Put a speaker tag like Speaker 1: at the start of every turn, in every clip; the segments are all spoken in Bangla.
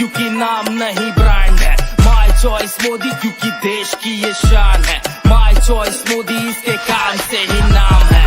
Speaker 1: क्योंकि नाम नहीं ब्रांड है। माई चॉइस मोदी क्योंकि देश की ये शान है। माई चॉइस मोदी, इसके काम से ही नाम है।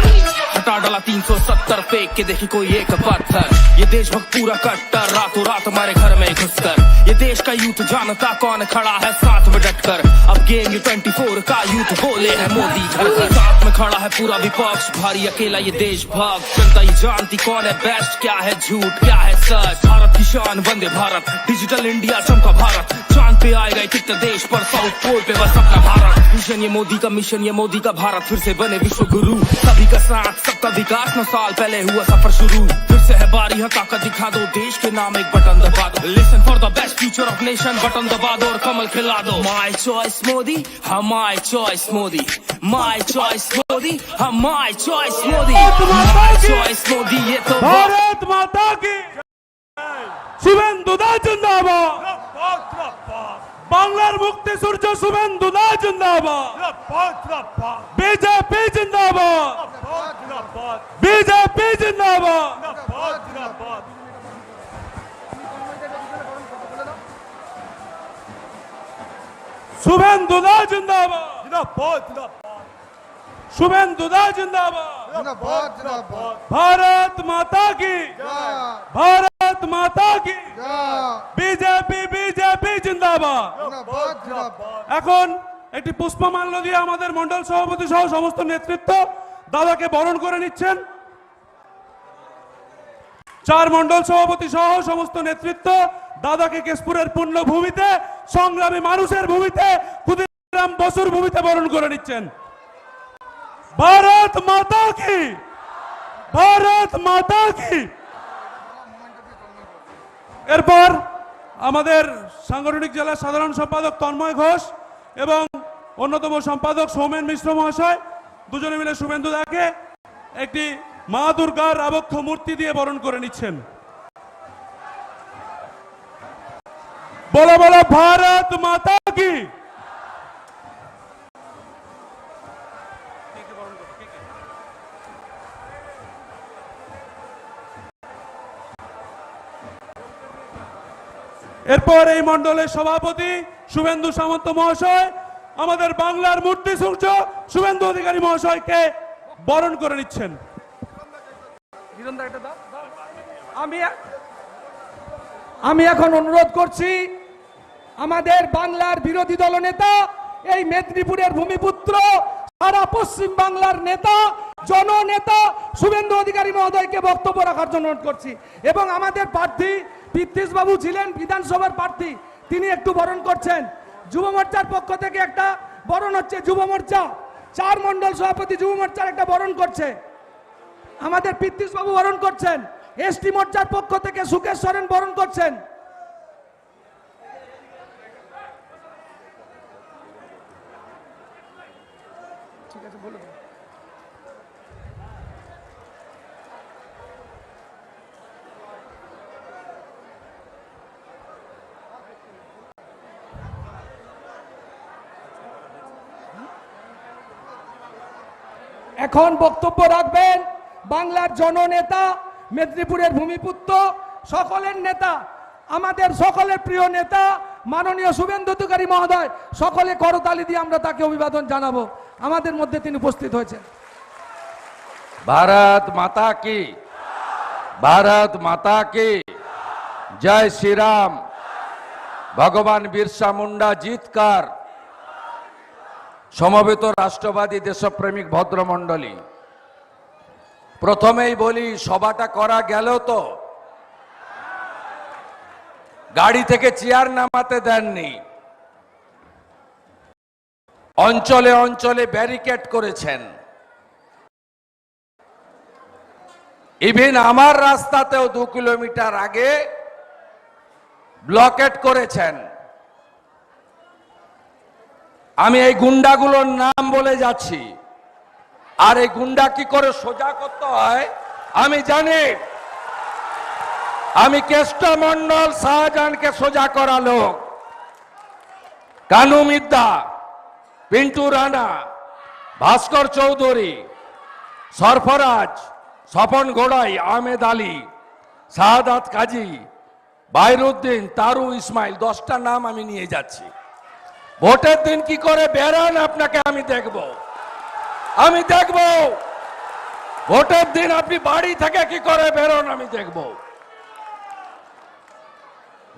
Speaker 1: हटा डाला 370 फेंक के देखी कोई एक पत्थर। ये देशभक्त पूरा कट्टर, रातों रात हमारे घर में घुसकर। ये देश का यूथ जानता कौन खड़ा है, साथ में डटकर। अब गेम ये 24 का यूथ बोले है मोदी। घर साथ में खड़ा है पूरा विपक्ष, भारी अकेला ये देशभक्त। जनता ये जानती कौन है बेस्ट क्या है झूठ, क्या है सच भारत की शान, वंदे भारत डिजिटल इंडिया चमका भारत। चाँद पे आएगा ये कितने देश पर साउथ पोल पे बस अपना भारत। मिशन ये मोदी का मिशन ये मोदी का भारत। फिर से बने विश्व गुरु सभी का साथ, सबका विकास। नौ साल पहले हुआ सफ़र शुरू। फिर से है बारी, है, ताकत दिखा दो। देश के नाम एक बटन दबा दो। Listen for the best future of nation button दबा दो और कमल खिला दो। माई चॉइस मोदी हम my choice Modi. My choice Modi हम my choice Modi. My choice Modi, ये तो
Speaker 2: भारत माता की। సుబంధుదా జిందాబా বাংলার মুক্তি সূর্য শুভেন্দু না জিন্দাবাদ বিজেপি জিন্দাবাদ বিজেপি জিন্দাবাদ শুভেন্দু না জিন্দাবাদ শুভেন্দু না জিন্দাবাদ ভারত মাতা কি ভারত भारत माता की বিজেপি বিজেপি জিন্দাবাদ এখন একটি পুষ্পমাল্য দিয়ে আমাদের মন্ডল সভাপতি সহ সমস্ত নেতৃত্ব দাদাকে বরণ করে নিচ্ছেন চার মন্ডল সভাপতি সহ সমস্ত নেতৃত্ব দাদাকে কেশপুরের পূর্ণ ভূমিতে সংগ্রামী মানুষের ভূমিতে ক্ষুদিরাম বসুর ভূমিতে বরণ করে নিচ্ছেন ভারত মাতা কি ভারত মাতা কি এরপর আমাদের সাংগঠনিক জেলার সাধারণ সম্পাদক তন্ময় ঘোষ এবং অন্যতম সম্পাদক সৌমেন মিশ্র মহাশয়, দুজনে মিলে শুভেন্দু দাকে একটি মা দুর্গার আবক্ষ মূর্তি দিয়ে বরণ করে নিচ্ছেন। বলো বলো, ভারত মাতা কি? এরপর এই মন্ডলের সভাপতি শুভেন্দু সামন্ত মহাশয়, আমাদের বাংলার মূর্তি সূর্য শুভেন্দু অধিকারী মহাশয়কে বরণ করে নিচ্ছেন।
Speaker 3: আমি আমি এখন অনুরোধ করছি, আমাদের বাংলার বিরোধী দল নেতা, এই মেদিনীপুরের ভূমিপুত্র, সারা পশ্চিম বাংলার নেতা জননেতা শুভেন্দু অধিকারী মহোদয়কে বক্তব্য রাখার জন্য অনুরোধ করছি। এবং আমাদের প্রার্থী বাবু ছিলেন, বিধানসভার প্রার্থী। তিনি একটু বরণ করছেন। যুব মোর্চার পক্ষ থেকে একটা বরণ হচ্ছে, যুব মোর্চা। চার মন্ডল সভাপতি যুব মোর্চার একটা বরণ করছে। আমাদের পৃথ্বীশ বাবু বরণ করছেন। এসটি মোর্চার পক্ষ থেকে সুকেশ সরেন বরণ করছেন। এখন বক্তব্য রাখবেন বাংলার জননেতা, মেদিনীপুরের ভূমিপুত্র, সকলের নেতা, আমাদের সকলের প্রিয় নেতা, মাননীয় শুভেন্দু অধিকারী মহোদয়, সকলে করতালি দিয়ে আমরা তাকে অভিবাদন জানাব। আমাদের মধ্যে তিনি উপস্থিত
Speaker 4: হয়েছে ভারত মাতা কি? ভারত মাতা কি? জয় শ্রীরাম। ভগবান বিরসা মুন্ডা জিতকার সমবেত রাষ্ট্রবাদী দেশপ্রেমিক ভদ্রমণ্ডলী। প্রথমেই বলি, সভাটা করা গেল তো গাড়ি থেকে চেয়ার নামাতে দেননি। অঞ্চলে অঞ্চলে ব্যারিকেড করেছেন। ইভিন আমার রাস্তাতেও দু কিলোমিটার আগে ব্লকেট করেছেন। আমি এই গুন্ডাগুলোর নাম বলে যাচ্ছি। আর এই গুন্ডা কি করে সোজা করতে হয়? আমি জানি। আমি কেষ্ট মন্ডল শাহজাহানকে সোজা করা লোক। কানু মিদ্দা, পিন্টু রানা, ভাস্কর চৌধুরী, সরফরাজ, স্বপন গোড়াই, আহমেদ আলী শাহাদাত কাজী, বাইরুদ্দিন, তারু ইসমাইল, দশটা নাম আমি নিয়ে যাচ্ছি। ভোটের দিন কি করে বেরান, আপনাকে আমি দেখব। আমি দেখব। ভোটের দিন আপনি বাড়ি থেকে কি করে বেরোন, আমি দেখব।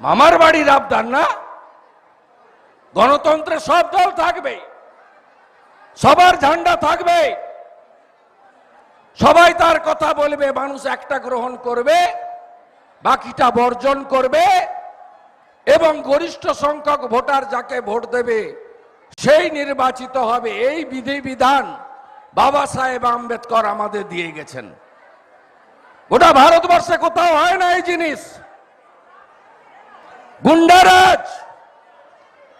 Speaker 4: মামার বাড়ির আবদার না? গণতন্ত্রে সব দল থাকবে। সবার ঝান্ডা থাকবে। সবাই তার কথা বলবে, মানুষ একটা গ্রহণ করবে, বাকিটা বর্জন করবে। এবং গরিষ্ঠ সংখ্যক ভোটার যাকে ভোট দেবে, সেই নির্বাচিত হবে। এই বিধিবিধান বাবা সাহেব আম্বেদকর আমাদের দিয়ে গেছেন। গোটা ভারতবর্ষে কোথাও হয় না এই জিনিস। গুন্ডারাজ!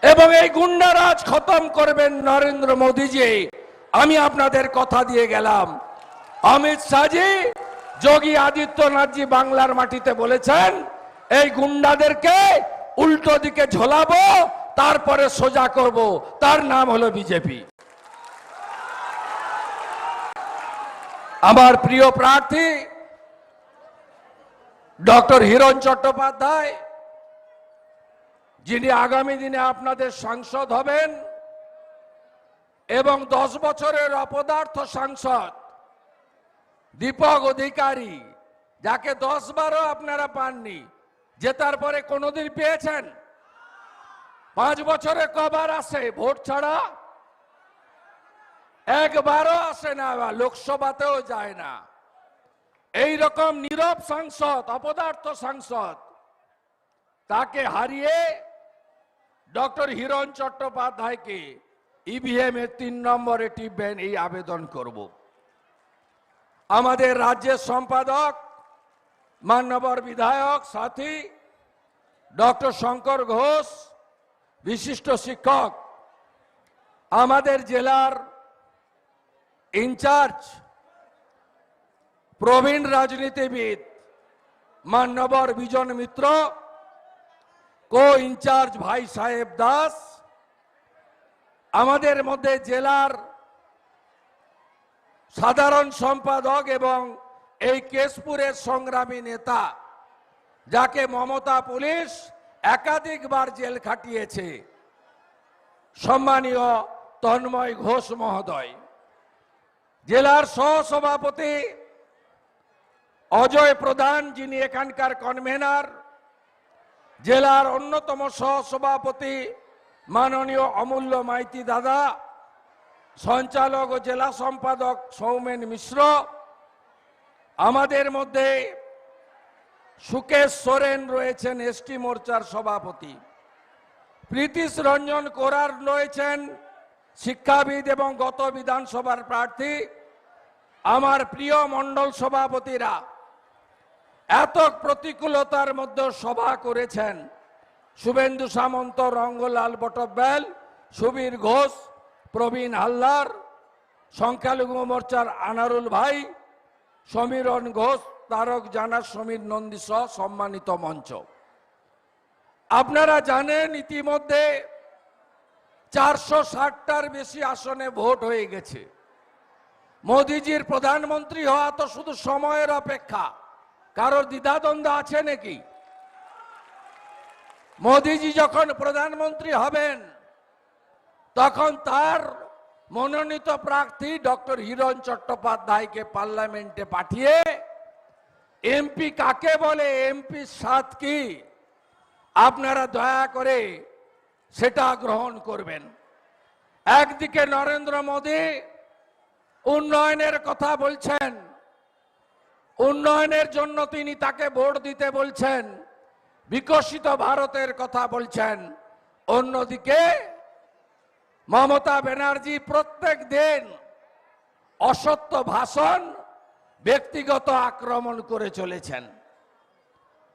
Speaker 4: এবং এই গুন্ডারাজ খতম করবেন নরেন্দ্র মোদীজি। আমি আপনাদের কথা দিয়ে গেলাম। অমিত শাহজি, যোগী আদিত্যনাথজি বাংলার মাটিতে বলেছেন, এই গুন্ডাদেরকে উল্টো দিকে ঝোলাবো, তারপরে সোজা করব। তার নাম হলো বিজেপি। আমার প্রিয় প্রার্থী, ডক্টর হিরণ চট্টোপাধ্যায়, যিনি আগামী দিনে আপনাদের সাংসদ হবেন এবং দশ বছরের অপদার্থ সাংসদ, দীপক অধিকারী, যাকে দশ বারও আপনারা পাননি। জেতার পরে কোনোদিন পেয়েছেন? পাঁচ বছরে কবার আসে, ভোট ছাড়া? একবারও আসে না বা লোকসভাতেও যায় না। এই রকম নীরব সাংসদ, অপদার্থ সাংসদ, তাকে হারিয়ে ডক্টর হিরণ চট্টোপাধ্যায়কে ইভিএম এর তিন নম্বরে টিপবেন, এই আবেদন করব। আমাদের রাজ্যের সম্পাদক মান্যবর বিধায়ক সাথী, ডক্টর শঙ্কর ঘোষ, বিশিষ্ট শিক্ষক, আমাদের জেলার ইনচার্জ, প্রবীণ রাজনীতিবিদ মান্যবর বিজন মিত্র কো ইনচার্জ ভাই সাহেব দাস, আমাদের মধ্যে জেলার সাধারণ সম্পাদক এবং এই কেশপুরের সংগ্রামী নেতা, যাকে মমতা পুলিশ একাধিকবার জেল খাটিয়েছে। সম্মানীয় তন্ময় ঘোষ মহোদয়, জেলার সহসভাপতি অজয় প্রধান যিনি এখানকার কনভেনার, জেলার অন্যতম সহসভাপতি মাননীয় অমূল্য মাইতি দাদা, সঞ্চালক ও জেলা সম্পাদক সৌমেন মিশ্র আমাদের মধ্যে সুকেশ সোরেন রয়েছেন এসটি মোর্চার সভাপতি। প্রীতিশ রঞ্জন কোরার রয়েছেন শিক্ষাবিদ এবং গত বিধানসভার প্রার্থী। আমার প্রিয় মণ্ডল সভাপতিরা, এত প্রতিকূলতার মধ্যে সভা করেছেন শুভেন্দু সামন্ত, রঙ্গলাল বটব্যাল, সুবীর ঘোষ, প্রবীণ হালদার, সংখ্যালঘু মোর্চার আনারুল ভাই সমীরণ ঘোষ, তারক জানা, সমীর নন্দী সহ সম্মানিত মঞ্চ। আপনারা জানেন ইতিমধ্যে চারশো ষাটটার বেশি আসনে ভোট হয়ে গেছে। মোদিজির প্রধানমন্ত্রী হওয়া তো শুধু সময়ের অপেক্ষা। কারোর দ্বিধাদ্বন্দ্ব আছে নাকি? মোদিজি যখন প্রধানমন্ত্রী হবেন, তখন তার মনোনীত প্রার্থী ডক্টর হিরণ চট্টোপাধ্যায়কে পার্লামেন্টে পাঠিয়ে এমপি কাকে বলে? এমপি সাত কি? আপনারা দয়া করে সেটা গ্রহণ করবেন। একদিকে নরেন্দ্র মোদী উন্নয়নের কথা বলছেন, উন্নয়নের জন্য তিনি তাকে ভোট দিতে বলছেন, বিকশিত ভারতের কথা বলছেন। অন্যদিকে মমতা ব্যানার্জি প্রত্যেক দিন অসত্য ভাষণ, ব্যক্তিগত আক্রমণ করে চলেছেন।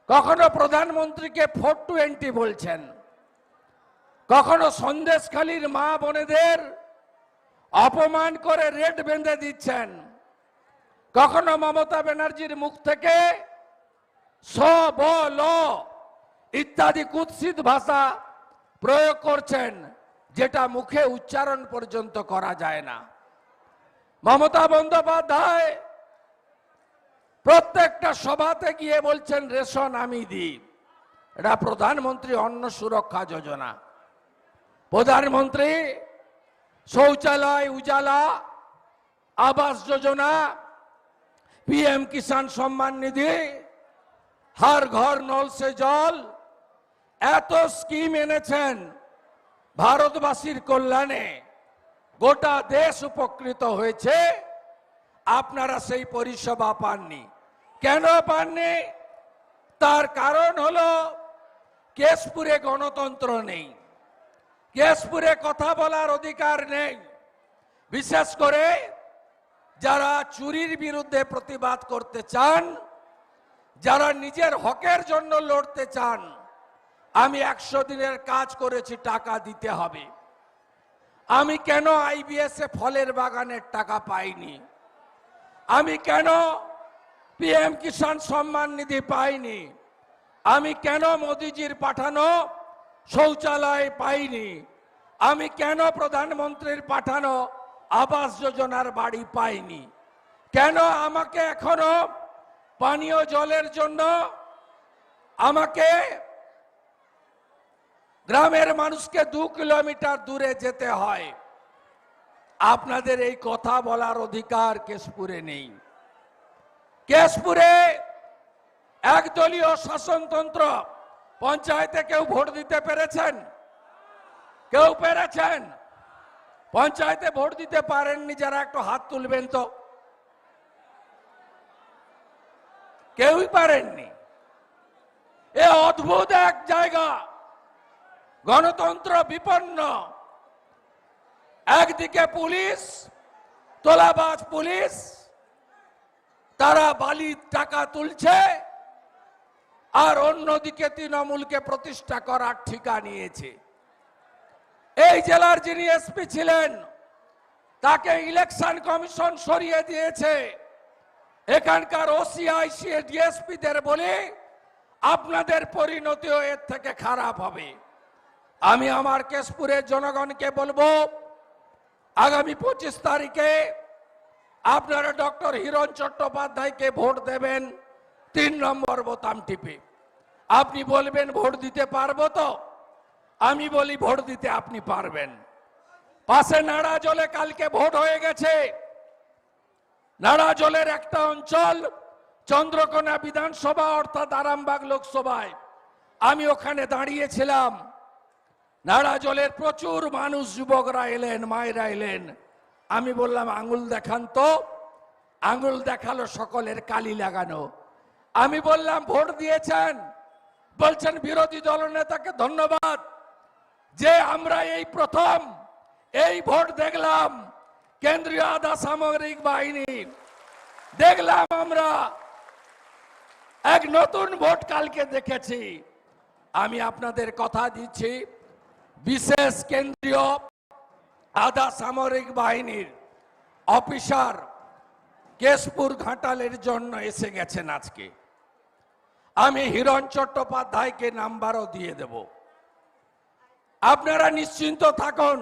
Speaker 4: কখনো প্রধানমন্ত্রীকে ফোর টোয়েন্টি বলছেন, কখনো সন্দেশখালীর মা বোনেদের অপমান করে রেট বেঁধে দিচ্ছেন, কখনো মমতা ব্যানার্জির মুখ থেকে স, ব, ল ইত্যাদি কুৎসিত ভাষা প্রয়োগ করছেন। যেটা মুখে উচ্চারণ পর্যন্ত করা যায় না। মমতা বন্দ্যোপাধ্যায় প্রত্যেকটা সভাতে গিয়ে বলছেন, রেশন আমি দিই। এটা প্রধানমন্ত্রী অন্ন সুরক্ষা যোজনা। প্রধানমন্ত্রী শৌচালয় উজালা, আবাস যোজনা, পিএম কিষাণ সম্মান নিধি হার ঘর নল সে জল, এত স্কিম এনেছেন। ভারতবাসীর কল্যাণে গোটা দেশ উপকৃত হয়েছে। আপনারা সেই পরিষেবা পাননি। কেন পাননি? তার কারণ হল, কেশপুরে গণতন্ত্র নেই। কেশপুরে কথা বলার অধিকার নেই। বিশেষ করে যারা চুরির বিরুদ্ধে প্রতিবাদ করতে চান, যারা নিজের হকের জন্য লড়তে চান আমি একশো দিনের কাজ করেছি, টাকা দিতে হবে। আমি কেন আইবিএস এ ফলের বাগানের টাকা পাইনি? আমি কেন পিএম কিষাণ সম্মান নিধি পাইনি? আমি কেন মোদিজির পাঠানো শৌচালয় পাইনি? আমি কেন প্রধানমন্ত্রীর পাঠানো আবাস যোজনার বাড়ি পাইনি? কেন আমাকে এখনও পানীয় জলের জন্য আমাকে গ্রামের মানুষকে দু কিলোমিটার দূরে যেতে হয়। আপনাদের এই কথা বলার অধিকার কেশপুরে নেই। কেশপুরে একদলীয় শাসনতন্ত্র, পঞ্চায়েতে কেউ ভোট দিতে পেরেছেন? কেউ পেরেছেন? পঞ্চায়েতে ভোট দিতে পারেননি, যারা একটু হাত তুলবেন তো। কেউই পারেননি। এ অদ্ভুত এক জায়গা। গণতন্ত্র বিপন্ন। একদিকে পুলিশ, তোলাবাজ পুলিশ, তারা বালির টাকা তুলছে, আর অন্যদিকে তৃণমূলকে প্রতিষ্ঠা করার ঠিকা নিয়েছে। এই জেলার যিনি এসপি ছিলেন, তাকে ইলেকশন কমিশন সরিয়ে দিয়েছে। এখানকার ওসিআইসি ডিএসপিদের বলে আপনাদের পরিণতিও এর থেকে খারাপ হবে। আমি আমার কেশপুরের জনগণকে বলব, আগামী পঁচিশ তারিখে আপনারা ডক্টর হিরণ চট্টোপাধ্যায়কে ভোট দেবেন, তিন নম্বর বোতাম টিপে। আপনি বলবেন, ভোট দিতে পারব তো? আমি বলি, ভোট দিতে আপনি পারবেন। পাশে নাড়া জলে কালকে ভোট হয়ে গেছে। নাড়া জলের একটা অঞ্চল, চন্দ্রকোনা বিধানসভা অর্থাৎ আরামবাগ লোকসভায়। আমি ওখানে দাঁড়িয়েছিলাম। নাড়া জলের প্রচুর মানুষ, যুবকরা এলেন, মায়েরা এলেন। আমি বললাম, আঙুল দেখান তো। আঙুল দেখাল সকলের কালি লাগানো। আমি বললাম, ভোট দিয়েছেন। বলছেন, বিরোধী দলনেতাকে ধন্যবাদ। যে আমরা এই প্রথম, এই ভোট দেখলাম কেন্দ্রীয় আধা সামগ্রিক বাহিনী। দেখলাম আমরা এক নতুন ভোট কালকে দেখেছি। আমি আপনাদের কথা দিচ্ছি। বিশেষ কেন্দ্রীয় আধা সামরিক বাহিনীর অফিসার কেশপুর ঘাটালের জন্য এসে গেছেন আজকে। আমি হিরণ চট্টোপাধ্যায়কে নাম্বারও দিয়ে দেব। আপনারা নিশ্চিন্ত থাকুন,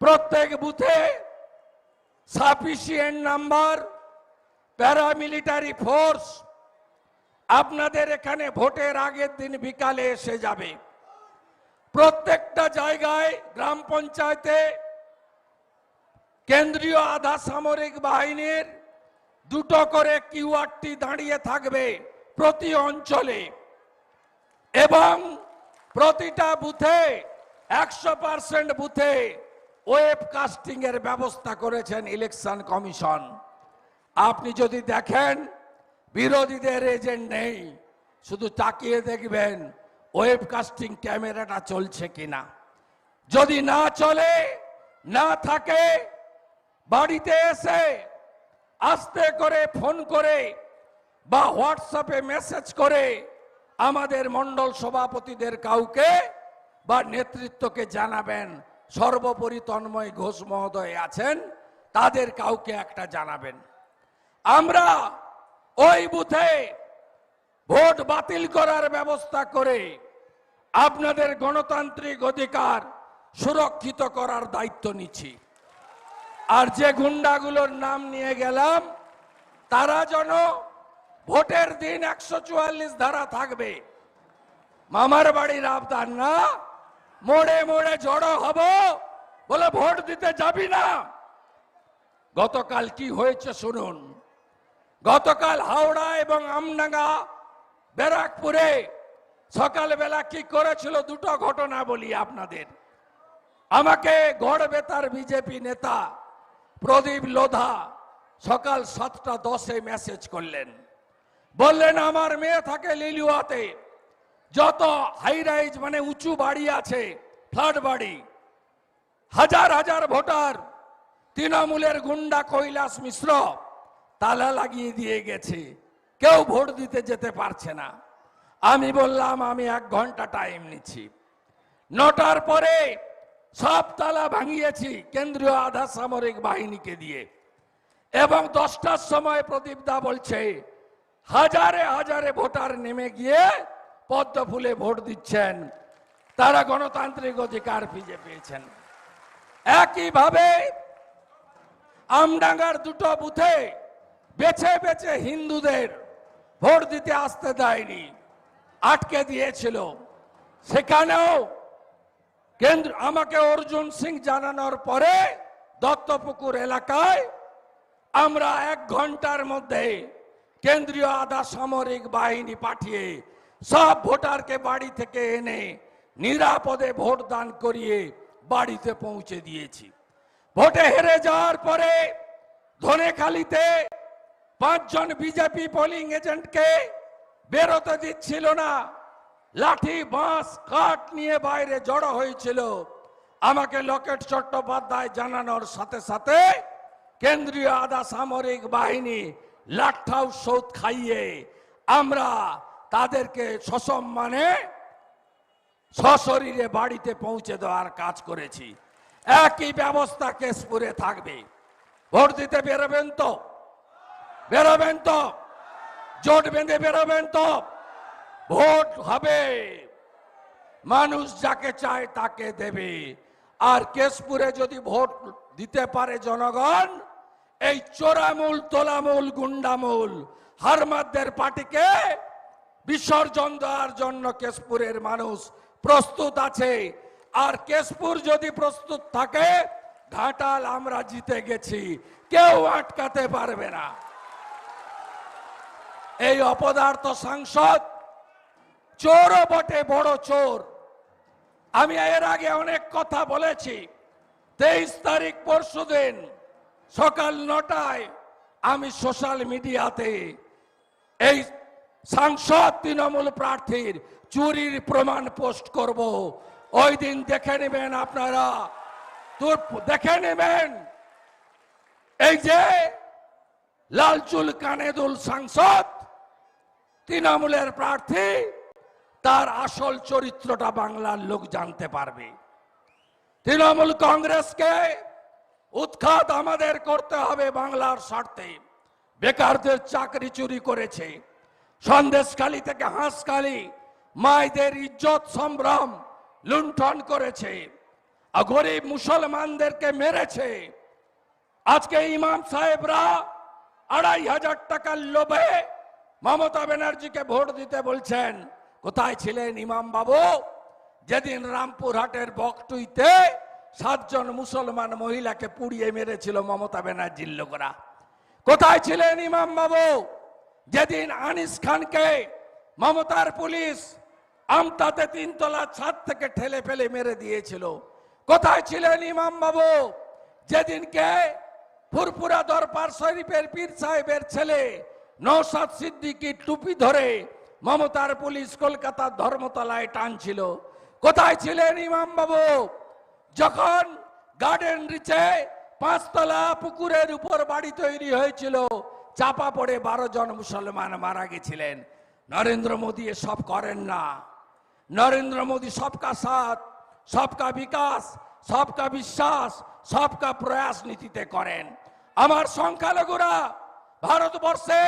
Speaker 4: প্রত্যেক বুথে সাফিসিয়েন্ট নাম্বার, প্যারামিলিটারি ফোর্স আপনাদের এখানে ভোটের আগের দিন বিকালে এসে যাবে। প্রত্যেকটা জায়গায় গ্রাম পঞ্চায়েতে কেন্দ্রীয় আধা সামরিক বাহিনীর দুটো করে কিউআরটি দাঁড়িয়ে থাকবে প্রতি অঞ্চলে। এবং প্রতিটা বুথে একশো পার্সেন্ট বুথে ওয়েব কাস্টিং এর ব্যবস্থা করেছেন ইলেকশন কমিশন। আপনি যদি দেখেন, বিরোধীদের এজেন্ট নেই, শুধু তাকিয়ে দেখবেন ওয়েব কাস্টিং ক্যামেরাটা চলছে কিনা? যদি না চলে, না থাকে, বাড়িতে এসে আস্তে করে ফোন করে বা হোয়াটসঅ্যাপে মেসেজ করে আমাদের মন্ডল সভাপতিদের কাউকে বা নেতৃত্বকে জানাবেন, সর্বোপরি তন্ময় ঘোষ মহোদয় আছেন, তাদের কাউকে একটা জানাবেন। আমরা ওই বুথে ভোট বাতিল করার ব্যবস্থা করে আপনাদের গণতান্ত্রিক অধিকার সুরক্ষিত করার দায়িত্ব নিচ্ছি। আর যে গুন্ডাগুলোর নাম নিয়ে গেলাম, তারা যেন ভোটের দিন একশো চুয়াল্লিশ ধারা থাকবে। মামার বাড়ির আবদার না, মোড়ে মোড়ে জড়ো হব বলে ভোট দিতে যাবি না। গতকাল কি হয়েছে শুনুন। গতকাল হাওড়া এবং আমডাঙ্গা ব্যারাকপুরে সকালবেলা কি করেছিল দুটো ঘটনা বলি আপনাদের। আমাকে গড় বেতার বিজেপি নেতা প্রদীপ লোধা সকাল সাতটা দশে মেসেজ করলেন। বললেন, আমার মেয়ে থাকে লিলুয়াতে। যত হাই রাইজ মানে উঁচু বাড়ি আছে, ফ্ল্যাট বাড়ি, হাজার হাজার ভোটার, তৃণমূলের গুন্ডা কৈলাস মিশ্র, তালা লাগিয়ে দিয়ে গেছে। কেউ ভোট দিতে যেতে পারছে না। আমি বললাম, আমি এক ঘণ্টা টাইম নিচ্ছি। নটার পরে সব তালা ভাঙিয়েছি কেন্দ্রীয় আধা সামরিক বাহিনীকে দিয়ে। এবং দশটার সময় প্রদীপ দা বলছে, হাজারে হাজারে ভোটার নেমে গিয়ে পদ্ম ফুলে ভোট দিচ্ছেন। তারা গণতান্ত্রিক অধিকার ফিজে পেয়েছেন। একইভাবে আমডাঙ্গার দুটো বুথে বেছে বেছে হিন্দুদের ভোট দিতে আসতে দেয়নি, আটকে দিয়েছিল। সেখানেও কেন্দ্র আমাকে অর্জুন সিং জানানোর পরে দত্তপুকুর এলাকায় আমরা এক ঘণ্টার মধ্যে কেন্দ্রীয় আধা সামরিক বাহিনী পাঠিয়ে সব ভোটারকে বাড়ি থেকে এনে নিরাপদে ভোট দান করিয়ে বাড়িতে পৌঁছে দিয়েছি। ভোটে হেরে যাওয়ার পরে ধনেখালিতে পাঁচজন বিজেপি পোলিং এজেন্টকে বেরোতে দিচ্ছিল না। লাঠি, বাঁশ, কাঠ নিয়ে বাইরে জড়ো হয়েছিল। আমাকে লকেট চট্টোপাধ্যায় জানানোর সাথে সাথে কেন্দ্রীয় আধা সামরিক বাহিনী লাঠাও সৌদ খাইয়ে আমরা তাদেরকে সসম্মানে সশরীরে বাড়িতে পৌঁছে দেওয়ার কাজ করেছি। একই ব্যবস্থা কেশপুরে থাকবে। ভোট দিতে বেরোবেন তো? বেরোবেন তো। জোট বেঁধে বেরোবেন তো। ভোট হবে। মানুষ যাকে চায় তাকে দেবে। আর কেশপুরে যদি ভোট দিতে পারে জনগণ, এই চোরামূল, তোলামূল, গুন্ডামূল, হারমাদদের পার্টিকে বিসর্জন দেওয়ার জন্য কেশপুরের মানুষ প্রস্তুত আছে। আর কেশপুর যদি প্রস্তুত থাকে, ঘাটাল আমরা জিতে গেছি। কেউ আটকাতে পারবে না। এই অপদার্থ সাংসদ, চোরও বটে, বড় চোর। আমি এর আগে অনেক কথা বলেছি। তেইশ তারিখ পরশু দিন সকাল নটায় আমি সোশ্যাল মিডিয়াতে এই সাংসদ তৃণমূল প্রার্থীর চুরির প্রমাণ পোস্ট করব। ওই দিন দেখে নেবেন আপনারা। দেখে নেবেন। এই যে লালচুল কানেদুল সাংসদ তৃণমূলের প্রার্থী, তার আসল চরিত্রটা বাংলার লোক জানতে পারবে। তৃণমূল কংগ্রেসকে উৎখাত আমাদের করতে হবে বাংলার স্বার্থে। বেকারদের চাকরি চুরি করেছে। সন্দেশখালী থেকে হাঁসখালী মায়েদের ইজ্জত সম্ভ্রম লুণ্ঠন করেছে। গরিব মুসলমানদেরকে মেরেছে। আজকে ইমাম সাহেবরা আড়াই হাজার টাকার লোভে মমতা ব্যানার্জিকে ভোট দিতে বলছেন, কোথায় ছিলেন ইমাম বাবু? যেদিন রামপুরহাটের বকটুইতে সাতজন মুসলমান মহিলাকে পুড়িয়ে মেরেছিল মমতা ব্যানার্জির লোকরা। কোথায় ছিলেন ইমাম বাবু? যেদিন আনিস খানকে মমতার পুলিশ আমতাতে তিনতলা ছাদ থেকে ঠেলে ফেলে মেরে দিয়েছিল। কোথায় ছিলেন ইমাম বাবু? যেদিনকে ফুরপুরা দরবার শরীফের পীর সাহেবের ছেলে নৌসাদ সিদ্দিকি টুপি ধরে মমতার পুলিশ কলকাতার ধর্মতলায় টানছিল। কোথায় ছিলেন ইমাম বাবু যখন গার্ডেন রিচে পাঁচতলা পুকুরের উপর বাড়ি তৈরি হয়েছিল, চাপা পড়ে বারো জন মুসলমান মারা গেছিলেন। নরেন্দ্র মোদী সব করেন না। নরেন্দ্র মোদী সবকা সাথ, সবকা বিকাশ, সবকা বিশ্বাস, সবকা প্রয়াস নীতিতে করেন। আমার সংখ্যালঘুরা, ভারতবর্ষে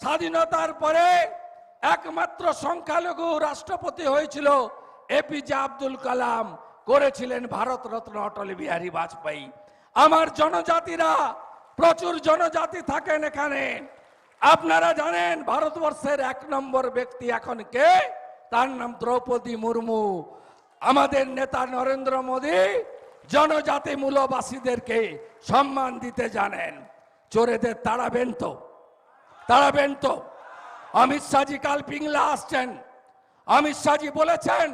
Speaker 4: স্বাধীনতার পরে একমাত্র সংখ্যালঘু রাষ্ট্রপতি হয়েছিল এপিজে আব্দুল কালাম, করেছিলেন ভারত রত্ন অটল বিহারী বাজপেয়ী। আমার জনজাতিরা, প্রচুর জনজাতি থাকেন এখানে। আপনারা জানেন, ভারতবর্ষের এক নম্বর ব্যক্তি এখন কে? তার নাম দ্রৌপদী মুর্মু। আমাদের নেতা নরেন্দ্র মোদী জনজাতি মূলবাসীদেরকে সম্মান দিতে জানেন। চোরেদের তাড়াবেন তো। তাড়াবেন তো। অমিত শাহজি কাল পিংলা আসছেন। অমিত শাহজি বলেছেন,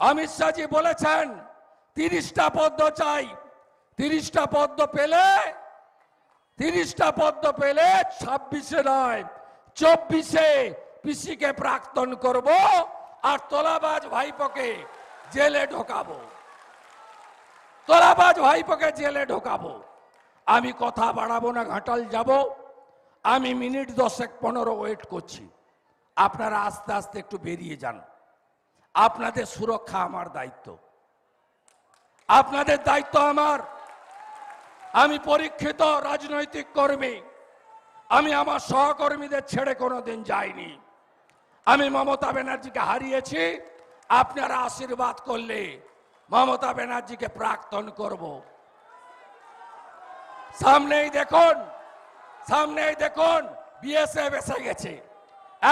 Speaker 4: অমিত শাহজি বলেছেন, তিরিশটা পদ্ম চাই। তিরিশটা পদ্ম পেলে, তিরিশটা পদ্ম পেলে ছাব্বিশে নয়, চব্বিশে পিসিকে প্রাক্তন করব আর তোলাবাজ ভাইপোকে জেলে ঢোকাবো। তোলাবাজ ভাইপোকে জেলে ঢোকাবো। আমি কথা বাড়াবো না, ঘাটাল যাব। আমি মিনিট দশেক পনেরো ওয়েট করছি। আপনারা আস্তে আস্তে একটু বেরিয়ে যান। আপনাদের সুরক্ষা আমার দায়িত্ব। আপনাদের দায়িত্ব আমার। আমি পরীক্ষিত রাজনৈতিক কর্মী। আমি আমার সহকর্মীদের ছেড়ে কোনো দিন যাইনি। আমি মমতা ব্যানার্জিকে হারিয়েছি। আপনারা আশীর্বাদ করলে মমতা ব্যানার্জিকে প্রাক্তন করব। সামনেই দেখুন সামনেই দেখুন বিএসএফ এসে গেছে।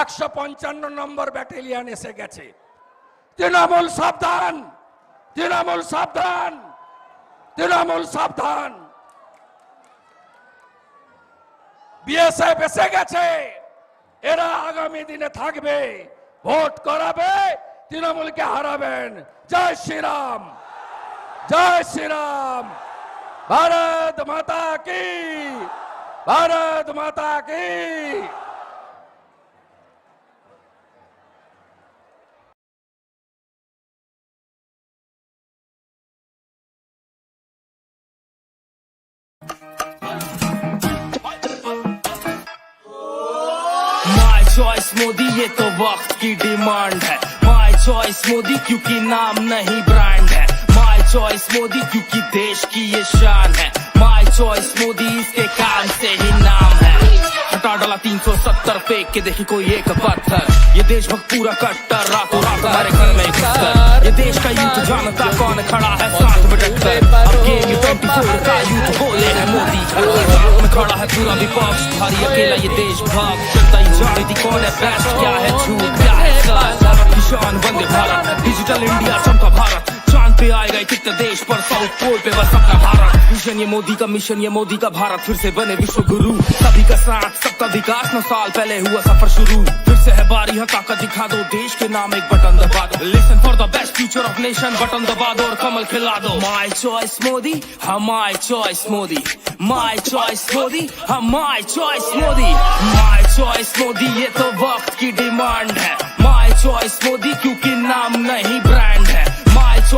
Speaker 4: একশো পঞ্চান্ন নম্বর ব্যাটালিয়ান এসে গেছে। তৃণমূল সাবধান তৃণমূল সাবধান তৃণমূল সাবধান। বিএসএফ এসে গেছে। এরা আগামী দিনে থাকবে, ভোট করাবে, তৃণমূলকে হারাবেন। জয় শ্রীরাম জয় শ্রীরাম। ভারত মাতা কি? भारत माता
Speaker 1: की। चॉइस मोदी, ये तो वक्त की डिमांड है। माय चॉइस मोदी, क्योंकि नाम नहीं ब्रांड है। माय चॉइस मोदी, क्योंकि देश की ये शान है। माय चॉइस मोदी इसके काम से ही नाम है। हटा डाला 370 फेंक के, देखी कोई एक पत्थर ये देशभक्त पूरा कट्टर, रातों रात हमारे घर में ये देश का यूथ जानता कौन खड़ा है, साथ में गेम ये 24 का यूथ बोले मोदी में खड़ा है पूरा विपक्ष भारी अकेला ये देशभक्त जनता ही कौन है बेस्ट क्या है झूठ, क्या है सच? भारत की वंदे भारत। डिजिटल इंडिया चमका भारत। पे आएगा ये कितने देश पर साउथ पोल पे बस अपना भारत। मिशन ये मोदी का मिशन ये मोदी का भारत। फिर से बने विश्व गुरु सभी का साथ, सबका विकास। नौ साल पहले हुआ सफ़र शुरू। फिर से है बारी है ताकत दिखा दो। देश के नाम एक बटन दबा दो। Listen for the best future of nation button दबा दो और कमल खिला दो। My choice Modi. हम my choice Modi. My choice Modi. हम my choice Modi. My choice Modi, ये तो वक्त की डिमांड है। माई चॉइस मोदी, क्योंकि नाम नहीं ब्रांड है।